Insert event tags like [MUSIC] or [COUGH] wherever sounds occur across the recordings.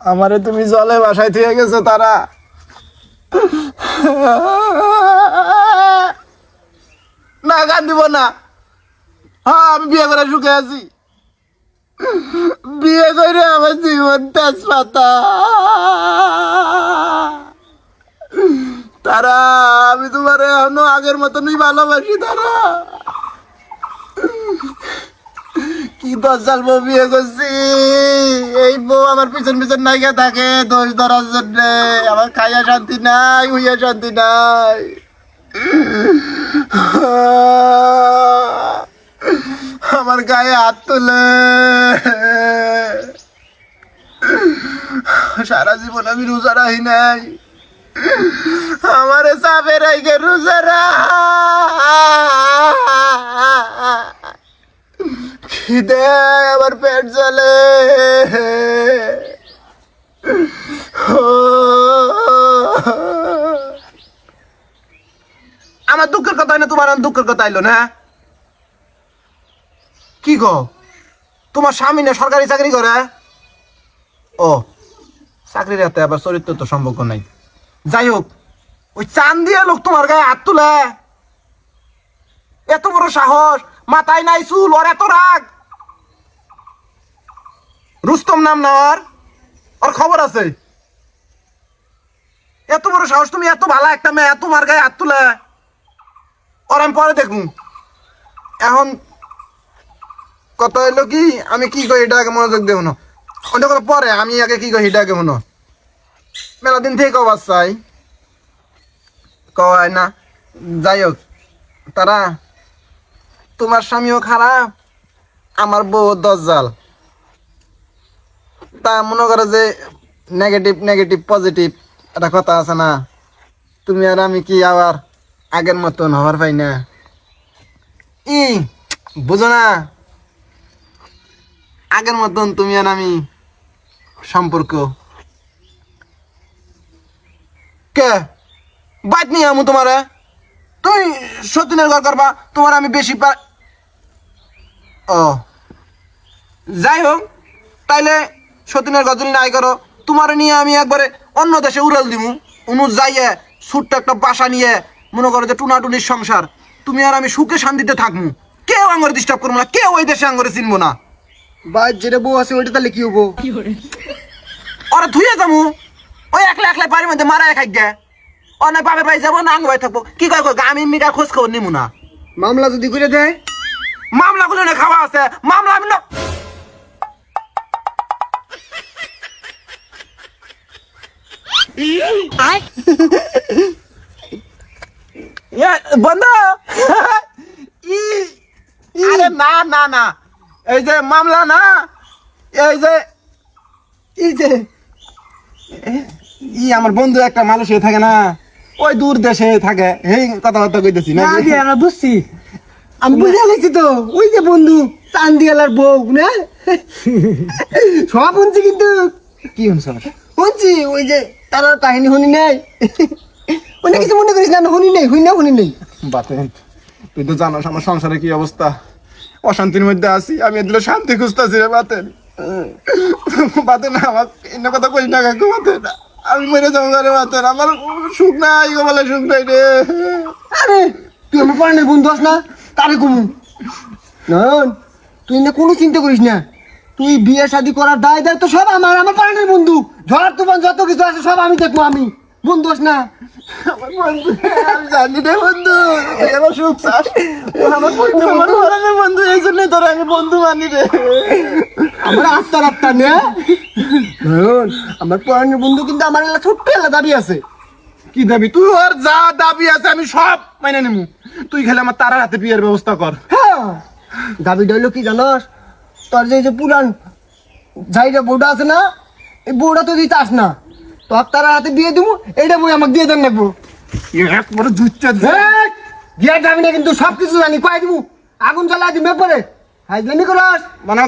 আমারে তুমি জলে বাসায় থেকে গেছো, তারা। না, গান দিব না। হ্যাঁ আমি বিয়ে করে সুখে আছি। বিয়ে করে আমার জীবন তেজপাতা। তারা, আমি তোমার এখনও আগের মতনই ভালোবাসি, তারা। কি দশ সাল বউ বিয়ে করছি? এই বউ আমার পিছন পিছন নাইকা থাকে, দোষ ধরার জন্য। আমার খাইয়া শান্তি নাই, উইয়া শান্তি নাই। আমার গায়ে হাত তুলে। সারা জীবন আমি রোজা রাহি নাই। আমারে রাইকে রোজা খিদে আমার পেট চলে আমার দুঃখের কথা না, তোমার দুঃখের কথা আইলো না? কি গো? তোমার স্বামী না সরকারি চাকরি করে? ও, চাকরির হাতে আবার চরিত্র তো সম্পর্ক নাই। যাই হোক, ওই চান দিয়ে লোক তোমার গায়ে হাত তুলে। এত বড় সাহস, মাথায় নাই চুল, ওর এত রাগ। রুস্তম নাম না ওর খবর আছে। এত বড় সাহস, তুমি এত ভালো একটা মেয়ে তোমার গায়ে হাত তুলে। ওর আমি পরে দেখব। এখন কথা হইল কি, আমি কি কই, এটা আগে মনোযোগ দেব না। অন্য কথা পরে, আমি আগে কি কই, এটা আগে মনো মেলা দিন থেকে কবার চাই। কয় না। যাই হোক, তারা, তোমার স্বামীও খারাপ, আমার বউ দজ্জাল। তা মনে করো যে নেগেটিভ নেগেটিভ পজিটিভ একটা কথা আছে না? তুমি আর আমি কি আবার আগের মতন হবার পাই না? ই, বুঝো না? আগের মতন তুমি আর আমি সম্পর্ক। কে? বাদ নিয়ে আমু তোমারে। তুই সতীনের ঘর করবা, তোমার আমি বেশি পা ও। যাই হোক, তাইলে সতীনের গজল নাই করো। তোমার নিয়ে আমি একবারে অন্য দেশে উড়াল দিমু। উনু যাইয়ে ছোট্ট একটা বাসা নিয়ে মনে করো যে টুনাটুনির সংসার। তুমি আর আমি সুখে শান্তিতে থাকমু। কেউ আঙ্গরে ডিস্টার্ব করব না কেউ ওই দেশে আঙ্গরে চিনবো না। বা যেটা বউ আছে ওইটা তাহলে কি হব? ওরা ধুয়ে যাব ওই একলা একলা বাড়ির মধ্যে মারা খাই গে অনেক বাপে ভাই যাব না আঙ্গ ভাই থাকব। কি কয় আমি মিটার খোঁজ খবর নিমু না। মামলা যদি করে দেয়? মামলা গুলো না খাওয়া আছে। মামলা আমি না বন্ধ! ই আরে না না না। এই যে মামলা না? এই যে এই যে ই আমার বন্ধু একটা মানুষ হয়ে থাকে না? ওই দূর দেশে থাকে। এই কথাবার্তা কইতেছি না? আমরা বুঝছি। আমি বুঝে গেছি তো। ওই যে বন্ধু চান্দিয়ালার বউ না? [LAUGHS] সব শুনছি কিন্তু। কি শুনছি ওই যে তার আর কাহিনী শুনি নাই। অনেক কিছু মনে করিস না শুনি নেই শুনি না শুনি নেই। বাতেন তুই তো জানোস আমার সংসারে কি অবস্থা। অশান্তির মধ্যে আছি আমি এদিকে শান্তি খুঁজতেছি রে বাতেন বাতেন আমার এনে কথা কই না কাকু বাতেন আমি মরে যাব রে বাতেন আমার সুখ নাই গো বলে সুখ নাই রে। আরে তুই আমার পাড়ানের বন্ধু আস না তারে কমু। নয়ন তুই না কোনো চিন্তা করিস না। তুই বিয়ে শাদি করার দায় দায় তো সব আমার আমার পাড়ানের বন্ধু। ঝড় তুফান যত কিছু আছে সব আমি দেখব আমি। বন্ধু আস না। আমার বন্ধু আমি জানি রে বন্ধু তুই আমার সুখ চাস। আমার বন্ধু আমার ধরনের বন্ধু এই জন্যই তোর আমি বন্ধু মানি রে। আমার আত্মার আত্মা নে আমার পড়ানোর বন্ধু কিন্তু আমার ছোট্ট এলা দাবি আছে। কি দাবি? তুই আর যা দাবি আছে আমি সব মাইনে নেব তুই খেলে আমার তারার হাতে বিয়ের ব্যবস্থা কর। হ্যাঁ দাবি হইল কি জানস? তোর যে পুরান যাইটা বউটা আছে না এই বউটা তো দিতে চাস না। তোর তার হাতে দিয়ে দিব এইটা বই আমাকে দিয়ে দেন একবারে দিয়ে। যাবি না কিন্তু সব কিছু জানি কয়ে দিব আগুন জ্বালা দিবে পরে হাইজলামি করস। মানে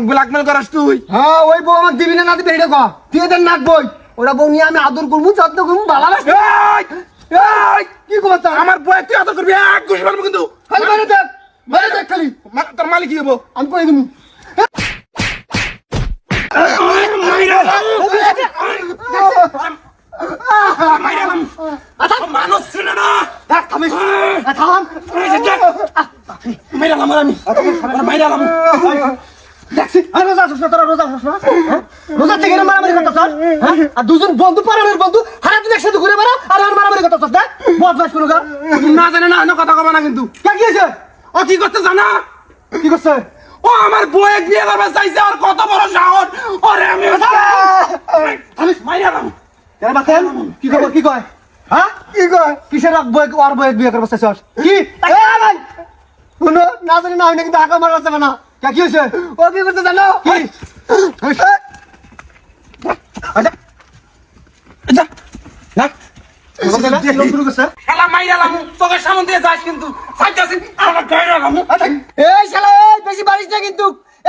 করাস তুই? হ্যাঁ ওই বউ আমাকে দিবি না না দিবি এটা কহ দিয়ে দেন নাক বই ওরা বউ নিয়ে আমি আদর করব যত্ন করব ভালোবাসবো! কি করব আমার তুই আদর করবি এক ঘুষ মারবো কিন্তু। খালি মেরে দেখ মেরে দেখ খালি। মা- তোর মালিক কি হব? আমি কয়ে দিব মানুষ ছিল না মাইরা লাম আমি মাইরা লাম দেখছি দুজন বন্ধু পাড়ানোর বন্ধু হারা দিন একসাথে ঘুরে বেড়া আর আর মারামারি করতেছ দেখ বদমাস না জানে না কথা কবা না কিন্তু কে কি হয়েছে কি করছে জানা কি করছে ও আমার বউয়ে বিয়ে করবে চাইছে আর কত বড় সাহস। ওরে আমি আমি মাইরা দাম বাতেন কি খবর কি কয়? হ্যাঁ? কি কয়? কিসের রাখ আর বই বিয়ে করব চাইছস কি? ভাই। শুনো না জানি না হয় না কিন্তু হাকা মারা যাবে না। কে কি হয়েছে? ও কি করতে জানো? কি? না। চোখের সামনে দিয়ে যাস কিন্তু। আমার এই বাড়িস না কিন্তু।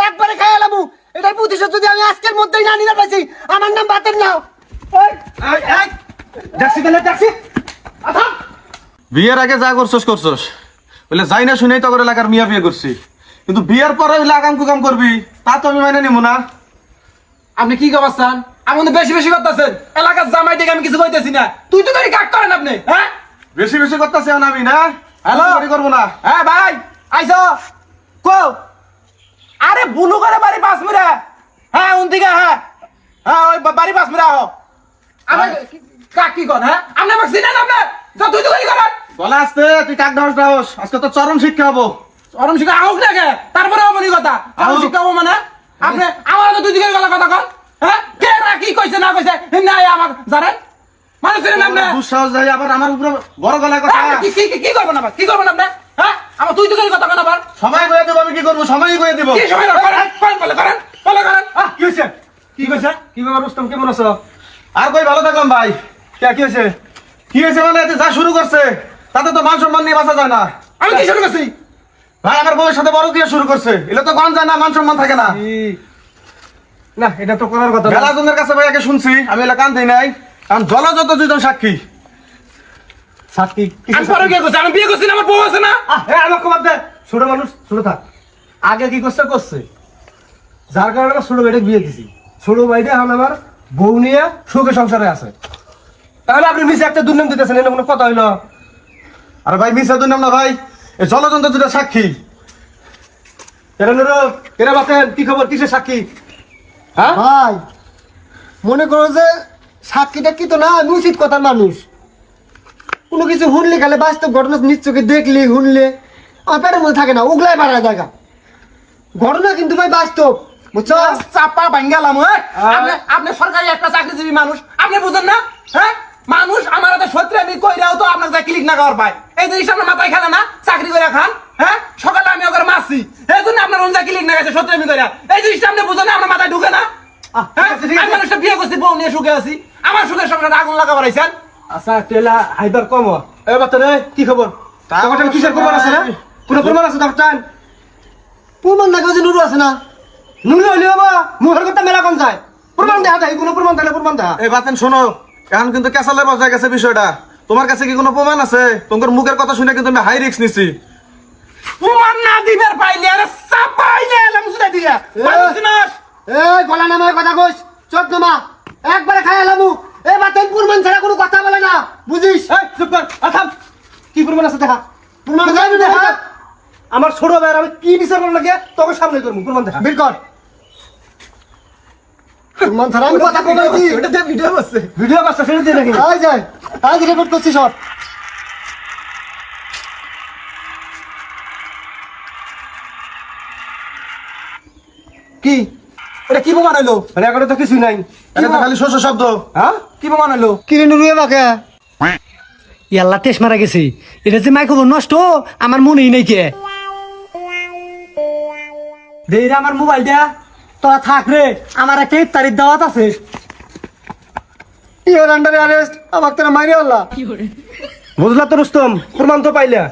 একবারে খাই এলামু এটার প্রতিশোধ যদি আমি আজকের মধ্যেই না নিতে পারছি আমার নাম বাতেন নাও। বিয়ের আগে যা করছস করছস। বলে যাই না শুনেই এলাকার মিয়া বিয়ে করছি। কিন্তু বিয়ের পরে লাগাম কুকাম করবি তা তো আমি মাইনে না। আপনি কি বেশি বেশি করতেছেন। এলাকার জামাই দেখে আমি কিছু কইতেছি না। তুই তো করি কাক করেন আপনি হ্যাঁ? বেশি বেশি করতেছি এখন আমি না? হ্যালো? করব না। হ্যাঁ ভাই আইসো। কো? আরে বুলু করে বাড়ি পাস মিরা হ্যাঁ উন দিকে হ্যাঁ। হ্যাঁ ওই বাড়ি পাস মিরা হো আমি কাক হ্যাঁ? আপনি আমাকে চিনেন আপনি? যা তুই তো করি করেন? বলে আসতে তুই কাক ঢাস আজকে তো চরম শিক্ষা হব। অরম শিক্ষা আহুক না কে তারপরে অমনি কথা। আহুক। শিক্ষা হব মানে? আপনি আমার তো দুই দিকে গেল কথা কন হ্যাঁ? কে না কি কইছে না কইছে না আমার জানেন? মানুষ চিনেন আপনি? দুঃসাহস আবার আমার উপরে বড় গলায় কথা। কি কি কি- কি করবেন আবার কি করবেন আপনি? হ্যাঁ? আমার তুই তো করি কথা কন আবার। সময় কয়ে দেবো আমি কি করব? সময় কয়ে দেবো। কি সময় করেন করেন বলে করেন বলে করেন কি হয়েছে? কি কইছে কি ব্যাপার রুস্তম কেমন আছো আর কই ভালো থাকলাম ভাই। কে কি হয়েছে? কি হয়েছে মানে এতে যা শুরু করছে তাতে তো মান সম্মান নিয়ে বাঁচা যায় না। আমি কি শুরু করছি? ভাই আমার বউয়ের সাথে বড় দিয়ে শুরু করছে। এগুলো তো গন যায় না মান সম্মান থাকে না। না এটা তো করার কথা বেলাজনের কাছে ভাই আগে শুনছি আমি এলাকা কান দিই নাই। কারণ জলযত দুজন সাক্ষী। সাক্ষী আমি পরে বিয়ে করছি আমি বিয়ে করছি না আমার বউ আছে না? আমার কমার দে। ছোট মানুষ ছোট থাক। আগে কি করছে করছে। যার কারণে আমার ছোট ভাইটা বিয়ে দিছি। ছোট ভাইটা এখন আমার বউ নিয়ে সুখে সংসারে আছে। তাহলে আপনি মিশে একটা দুর্নাম দিতেছেন এটা কোনো কথা হইল? আরে ভাই মিশা দুই নাম না ভাই। এই জলযন্ত্র দুটো সাক্ষী। এরা নুরো এরা বাতেন কি খবর? কিসের সাক্ষী? হ্যাঁ? ভাই মনে করো যে সাক্ষীটা কি তো না আমি উচিত কথার মানুষ। কোনো কিছু শুনলে খালে বাস্তব ঘটনা নিজ চোখে দেখলে শুনলে আমার পেটের মধ্যে থাকে না ওগুলাই বাড়ায় জায়গা ঘটনা কিন্তু ভাই বাস্তব বুঝছ? চাপা ভাঙ্গালাম হ্যাঁ? আপনি আপনি সরকারি একটা চাকরিজীবী মানুষ আপনি বুঝেন না? হ্যাঁ? মানুষ আমার হাতে সত্যি আমি কইরাও তো আপনার যা ক্লিক না করার পায়। এই জিনিসটা আপনার মাথায় খেলে না? চাকরি করে খান হ্যাঁ? সকালে আমি ওকে মারছি। এই জন্য আপনার অনুযায়ী ক্লিক না গেছে সত্যি আমি কইরা এই জিনিসটা আপনি বুঝেন না আপনার মাথায় ঢুকে না? হ্যাঁ। আমি মানুষটা বিয়ে করছি বউ নিয়ে সুখে আছি। আমার সুখের সঙ্গে আগুন লাগাবার আইছেন আচ্ছা টেলা হাইবার কম এ বাতেন এই, কি খবর? তোমার কিসের খবর আছে না? কোনো প্রমাণ আছে তোমার টান প্রমাণ দেখা যে নুরু আছে না। নুলে হইলে বাবা মুখের কথা মেলা কম যায়। প্রমাণ দেখা যায় কোনো প্রমাণ থাকলে প্রমাণ দেখা এই বাতেন শোনো এখন কিন্তু কেসালে বাজা গেছে বিষয়টা। তোমার কাছে কি কোনো প্রমাণ আছে? তোমার মুখের কথা শুনে কিন্তু আমি হাই রিস্ক নিছি। প্রমাণ না দিবার পাইলে আরে চাপাই না এলাম সুদা দিয়া মানুষ না। এই গলা নামায় কথা কইস চোখ নামা। একবারে খাই এলামু এ বাতেন প্রমাণ ছাড়া কোনো কথা বলে না বুঝিস? এই চুপ কর আথাম কি প্রমাণ আছে দেখা? প্রমাণ দেখা? আমার ছোট ভাইয়ের আমি কি বিচার করার লাগে তোকে সামনে করব প্রমাণ দেখা। বের কর। প্রমাণ ছাড়া আমি কথা বলেছি। এটা দিয়ে ভিডিও করছে ভিডিও করছে সেটা আজ যাই আজ রেকর্ড করছি সব। কি? এটা কি প্রমাণ হলো? রেকর্ডে তো কিছুই নাই। এটা তো খালি শস্য শব্দ। হ্যাঁ? কি প্রমাণ হলো? কিরে নুরুয়ে বাকে ইয়াল্লা টেস্ট মারা গেছি। এটা যে মাইক্রোফোন নষ্ট আমার মনেই নেই কে। দে আমার মোবাইল দিয়া তোরা থাক রে আমার একটা ইফতারির দাওয়াত আছে। ইওর আন্ডারে অ্যারেস্ট আমাকে তোরা মারি আল্লাহ। বুঝলা তো রুস্তম প্রমাণ তো পাইলা।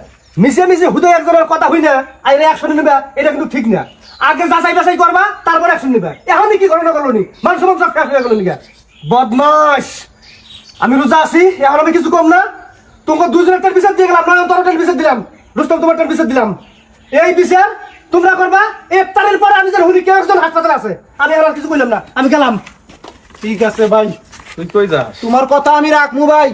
মিশে মিশে হুদে একজনের কথা হই না আইরে নিবা এটা কিন্তু ঠিক না। আগে যাচাই বাছাই করবা তারপর অ্যাকশন নিবা। এখন কি করল নি? মানুষ সব সব শেষ হয়ে গেল নিকা বদমাস আমি রোজা আছি এখন আমি কিছু কম না। তোমাকে দুজনের টেল বিচার দিয়ে গেলাম না তোর টেল বিচার দিলাম। রুস্তম তোমার টেল বিচার দিলাম। এই বিচার তোমরা করবা ইফতারের পরে আমি যেন হুনি কেউ একজন হাসপাতালে আছে। আমি আর কিছু কইলাম না আমি গেলাম। ঠিক আছে ভাই তুই কই যা তোমার কথা আমি রাখব ভাই।